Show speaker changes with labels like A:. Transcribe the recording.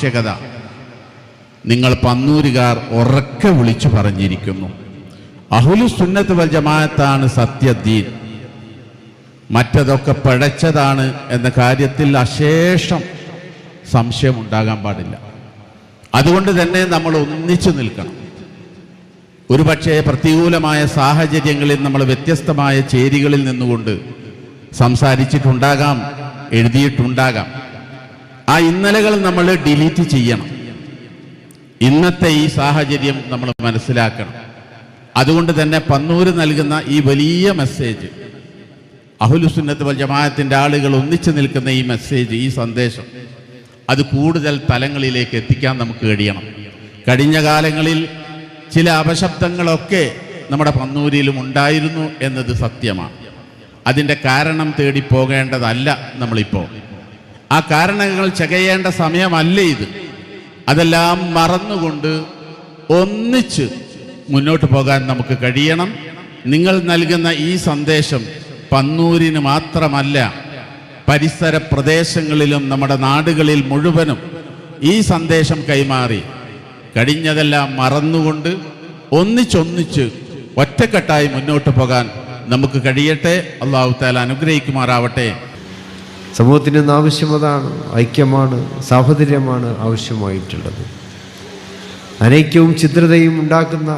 A: ആവശ്യകത നിങ്ങൾ പന്നൂരുകാർ ഉറക്കെ വിളിച്ചു പറഞ്ഞിരിക്കുന്നു. അഹുലു സുന്നത്ത് വൽ ജമാഅത്താണ് മറ്റതൊക്കെ പഴച്ചതാണ് എന്ന കാര്യത്തിൽ അശേഷം സംശയം ഉണ്ടാകാൻ പാടില്ല. അതുകൊണ്ട് തന്നെ നമ്മൾ ഒന്നിച്ചു നിൽക്കണം. ഒരുപക്ഷെ പ്രതികൂലമായ സാഹചര്യങ്ങളിൽ നമ്മൾ വ്യത്യസ്തമായ ചേരികളിൽ നിന്നുകൊണ്ട് സംസാരിച്ചിട്ടുണ്ടാകാം എഴുതിയിട്ടുണ്ടാകാം. ആ ഇന്നലകൾ നമ്മൾ ഡിലീറ്റ് ചെയ്യണം. ഇന്നത്തെ ഈ സാഹചര്യം നമ്മൾ മനസ്സിലാക്കണം. അതുകൊണ്ട് തന്നെ പന്നൂര് നൽകുന്ന ഈ വലിയ മെസ്സേജ് അഹുലുസുന്നത്ത് വൽ ജമാഅത്തിന്റെ ആളുകൾ ഒന്നിച്ചു നിൽക്കുന്ന ഈ മെസ്സേജ് ഈ സന്ദേശം അത് കൂടുതൽ തലങ്ങളിലേക്ക് എത്തിക്കാൻ നമുക്ക് കഴിയണം. കഴിഞ്ഞ കാലങ്ങളിൽ ചില അപശബ്ദങ്ങളൊക്കെ നമ്മുടെ പന്നൂരിലും ഉണ്ടായിരുന്നു എന്നത് സത്യമാണ്. അതിന്റെ കാരണം തേടി പോകേണ്ടതല്ല നമ്മളിപ്പോൾ. ആ കാരണങ്ങൾ ചകയേണ്ട സമയമല്ല ഇത്? അതെല്ലാം മറന്നുകൊണ്ട് ഒന്നിച്ച് മുന്നോട്ട് പോകാൻ നമുക്ക് കഴിയണം. നിങ്ങൾ നൽകുന്ന ഈ സന്ദേശം പന്നൂരിന് മാത്രമല്ല പരിസര പ്രദേശങ്ങളിലും നമ്മുടെ നാടുകളിൽ മുഴുവനും ഈ സന്ദേശം കൈമാറി. കഴിഞ്ഞതെല്ലാം മറന്നുകൊണ്ട് ഒന്നിച്ചൊന്നിച്ച് ഒറ്റക്കെട്ടായി മുന്നോട്ട് പോകാൻ നമുക്ക് കഴിയട്ടെ. അള്ളാഹു താല അനുഗ്രഹിക്കുമാറാവട്ടെ.
B: സമൂഹത്തിന് ഇന്ന് ആവശ്യം അതാണ് ഐക്യമാണ് സാഹോദര്യമാണ് ആവശ്യമായിട്ടുള്ളത്. അനൈക്യവും ചിത്രതയും ഉണ്ടാക്കുന്ന